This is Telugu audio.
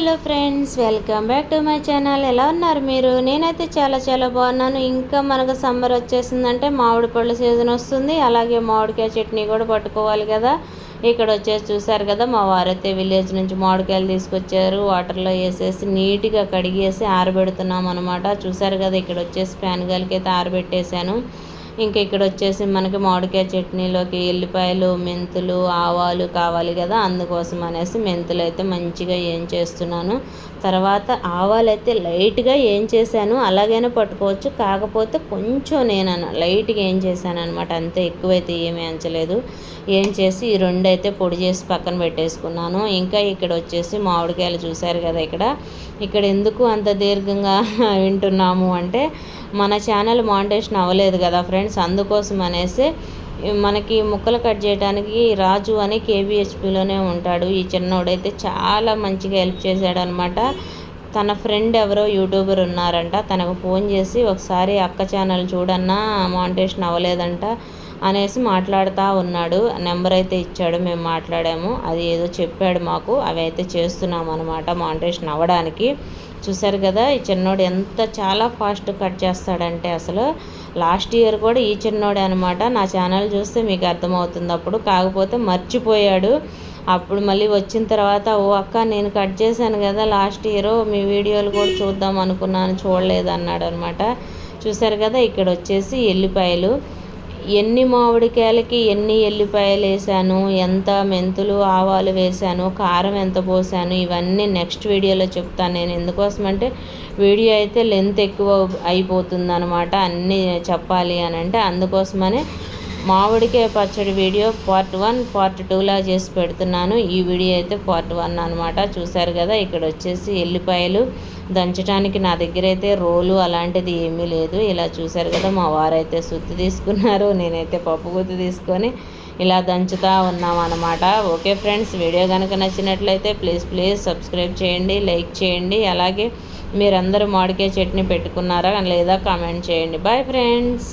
Hello friends welcome back to my channel. ఎలా ఉన్నారు మీరు? నేనైతే చాలా చాలా బాగున్నాను. ఇంకా మనకు సమ్మర్ వచ్చేసిందంటే మామిడి పళ్ళ సీజన్ వస్తుంది. అలాగే మామిడికాయ చట్నీ కూడా పట్టుకోవాలి కదా. ఇక్కడ వచ్చేసి చూసారు కదా మా వారైతే విలేజ్ నుంచి మామిడికాయలు తీసుకొచ్చారు. వాటర్లో వేసేసి నీట్గా కడిగేసి ఆరబెడుతున్నాం అనమాట చూసారు కదా ఇక్కడ వచ్చేసి ఫ్యాన్ గాలికి అయితే ఆరబెట్టేశాను. ఇంకా ఇక్కడ వచ్చేసి మనకి మామిడికాయ చట్నీలోకి ఎల్లిపాయలు మెంతులు ఆవాలు కావాలి కదా అందుకోసం అనేసి మెంతులు అయితే మంచిగా ఏం చేస్తున్నాను. తర్వాత ఆవాలు అయితే లైట్గా ఏం చేశాను అలాగైనా పట్టుకోవచ్చు కాకపోతే కొంచెం నేను లైట్గా ఏం చేశాను అనమాట అంతే ఎక్కువైతే ఏమీ అంచలేదు. ఏం చేసి ఈ రెండు అయితే పొడి చేసి పక్కన పెట్టేసుకున్నాను. ఇంకా ఇక్కడ వచ్చేసి మామిడికాయలు చూశారు కదా ఇక్కడ. ఇక్కడ ఎందుకు అంత దీర్ఘంగా వింటున్నాము అంటే మన ఛానల్ మానిటేషన్ అవ్వలేదు కదా ఫ్రెండ్స్ అందుకోసం అనేసి మనకి ముక్కలు కట్ చేయడానికి రాజు అని కేబిహెచ్పిలోనే ఉంటాడు. ఈ చిన్నోడైతే చాలా మంచిగా హెల్ప్ చేశాడు అనమాట తన ఫ్రెండ్ ఎవరో యూట్యూబర్ ఉన్నారంట. తనకు ఫోన్ చేసి ఒకసారి అక్క ఛానల్ చూడన్నా మానిటేషన్ అవ్వలేదంట. అనేసి మాట్లాడుతూ ఉన్నాడు. నెంబర్ అయితే ఇచ్చాడు. మేము మాట్లాడాము. అది ఏదో చెప్పాడు మాకు. అవి అయితే చేస్తున్నాం అనమాట మానిటేషన్ అవ్వడానికి. చూశారు కదా ఈ చిన్నోడు ఎంత చాలా ఫాస్ట్ కట్ చేస్తాడంటే అసలు లాస్ట్ ఇయర్ కూడా ఈ చిన్నోడే అనమాట నా ఛానల్ చూస్తే మీకు అర్థమవుతుంది అప్పుడు. కాకపోతే మర్చిపోయాడు. అప్పుడు మళ్ళీ వచ్చిన తర్వాత ఓ అక్క నేను కట్ చేశాను కదా లాస్ట్ ఇయర్. మీ వీడియోలు కూడా చూద్దాం అనుకున్నాను. చూడలేదు అన్నాడు అనమాట చూశారు కదా ఇక్కడ వచ్చేసి ఎల్లిపాయలు. ఎన్ని మామిడికాయలకి ఎన్ని ఎల్లిపాయలు వేసాను ఎంత మెంతులు ఆవాలు వేసాను కారం ఎంత పోసాను ఇవన్నీ నెక్స్ట్ వీడియోలో చెప్తాను. నేను ఎందుకోసమంటే వీడియో అయితే లెంత్ ఎక్కువ అయిపోతుంది అనమాట అన్నీ చెప్పాలి అని అంటే అందుకోసమనే మామిడికాయ పచ్చడి వీడియో పార్ట్ వన్ పార్ట్ టూలా చేసి పెడుతున్నాను. ఈ వీడియో అయితే పార్ట్ వన్ అనమాట చూసారు కదా ఇక్కడ వచ్చేసి ఎల్లిపాయలు దంచడానికి నా దగ్గర అయితే రోలు అలాంటిది ఏమీ లేదు. ఇలా చూసారు కదా మా వారైతే సుత్తి తీసుకున్నారు నేనైతే పప్పు గుత్తి తీసుకొని ఇలా దంచుతూ ఉన్నాం అనమాట ఓకే ఫ్రెండ్స్ వీడియో కనుక నచ్చినట్లయితే ప్లీజ్ ప్లీజ్ సబ్స్క్రైబ్ చేయండి లైక్ చేయండి. అలాగే మీరందరూ మామిడికాయ చట్నీ పెట్టుకున్నారా లేదా కామెంట్ చేయండి. Bye friends.